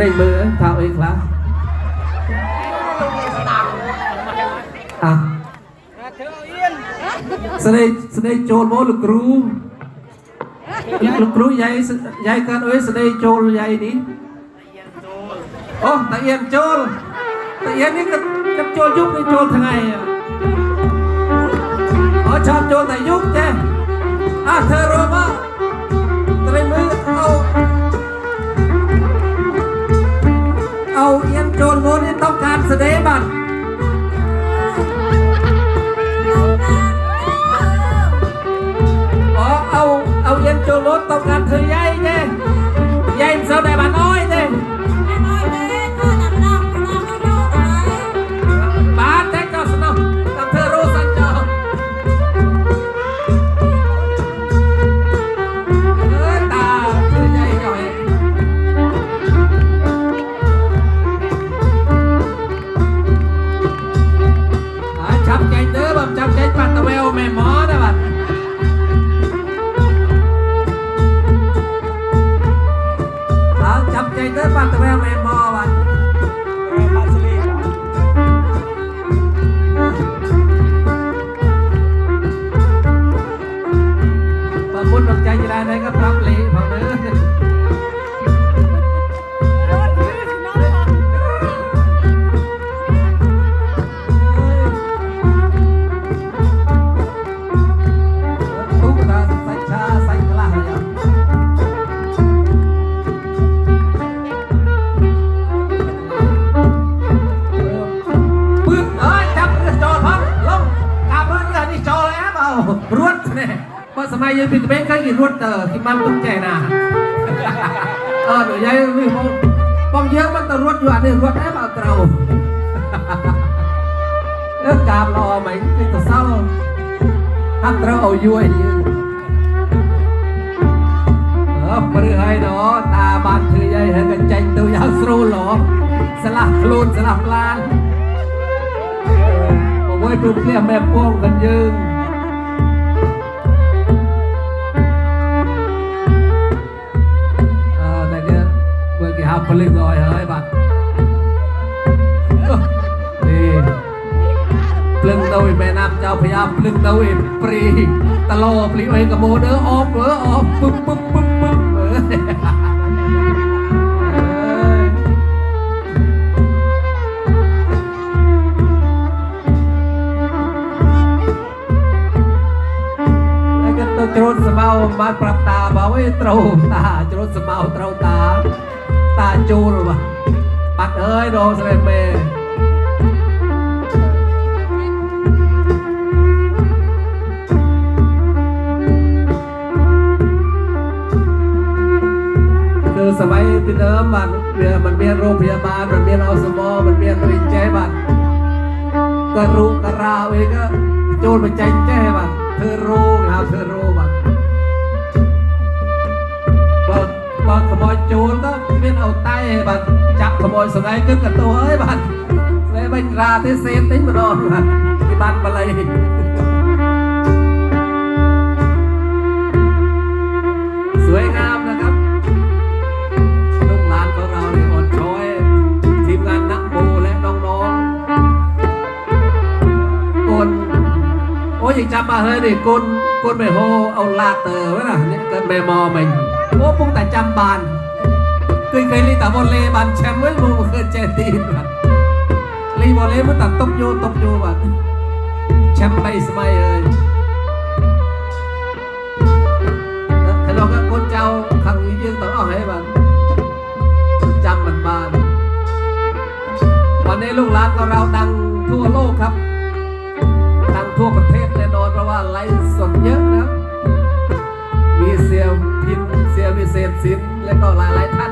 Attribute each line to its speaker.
Speaker 1: លេងមើលថាអីខ្លះអាស្នេហ៍ស្នេហ៍ចូលមកលោកគ្រូលោកគ្រូយាយយាយកើតអើយស្នេហ៍ចូលយាយនេះអូតាអៀនចូលតាអៀននេះគាត់ចូលយប់គេចូលថ្ងៃអូចាប់ចូលតែយប់ទេអើធ្វើរមក the Santa Maria, បើសម័យយើងពីក្មេងឃើញគេរត់ទៅគេបានទុកចែណាអត់និយាយវិញបងបងយើងមិនទៅរត់យកអានេះរត់តែបើត្រូវអឺកាបល្អមិនគេទៅសល់អត់ត្រូវឲ្យយួយយើងអើព្រឺហើយណោតាបានឃើញហើយហើយកញ្ចាញ់ទៅយ៉ាងស្រួលល្អស្លាស់ខ្លួនស្លាស់ឡានបើមួយទូផ្ទះមែពងកញ្ជើង มื่อกี้หาผลึกลอยเฮ้ยบัดนี่ ភ្លឹងទៅឯមេណាំចៅพยายามភ្លឹងទៅឯព្រីតឡោព្រីអីកម៉ូដឺអបអើអបពឹបពឹបពឹបពឹបអើយហើយក៏ទៅជ្រូតស្មៅបានប្រាប់តាបើអីត្រូវតាជ្រូតស្មៅត្រូវតា าจูรวะปัดเอ้ยโดสเลเมคือสมัยที่เดิมมันเรือมันเมียโรงพยาบาล มันเมียอสมอมันเมียตัวเองใจมันกระรูกระราวเองก็จูนไปใจแจ้มันเธอรู้ครับเธอรู้มันบอกบอกขโมยจูนก็ เอาไต้บันจับขโมยสไลด์ขึ้นกับตัวเอ้ยบันเลยไปราเทเซนติ้งมานอนบันที่บ้านมาเลยสวยงามนะครับลูกหลานของเราเนี่ยอ่อนช้อยทีมงานนักโบและน้องๆกนโอ้ยยังจำมาเฮ้ยนี่กนกนไม่โฮเอาลาเตอร์ไว้นะเนี่ยเกินไม่มอมันโอ้ปุ้งแต่จำบาน เคยเคยลีต่บอลเล่บานแชมป์ไว้มูเคยเจตีนบันลีบอลเล่มันตัดตบโยตบโยบันแชมป์ไปสมัยเอ้ยถ้าเราก็คนเจ้าครั้งยังต้องเอาให้มันจำมันบาน วันนี้ลูกหลานของเราดังทั่วโลกครับ ดังทั่วประเทศแน่นอนเพราะว่าไลฟ์สดเยอะนะมีเสียพินเสียวิเศษศิลป์และก็หลายๆท่าน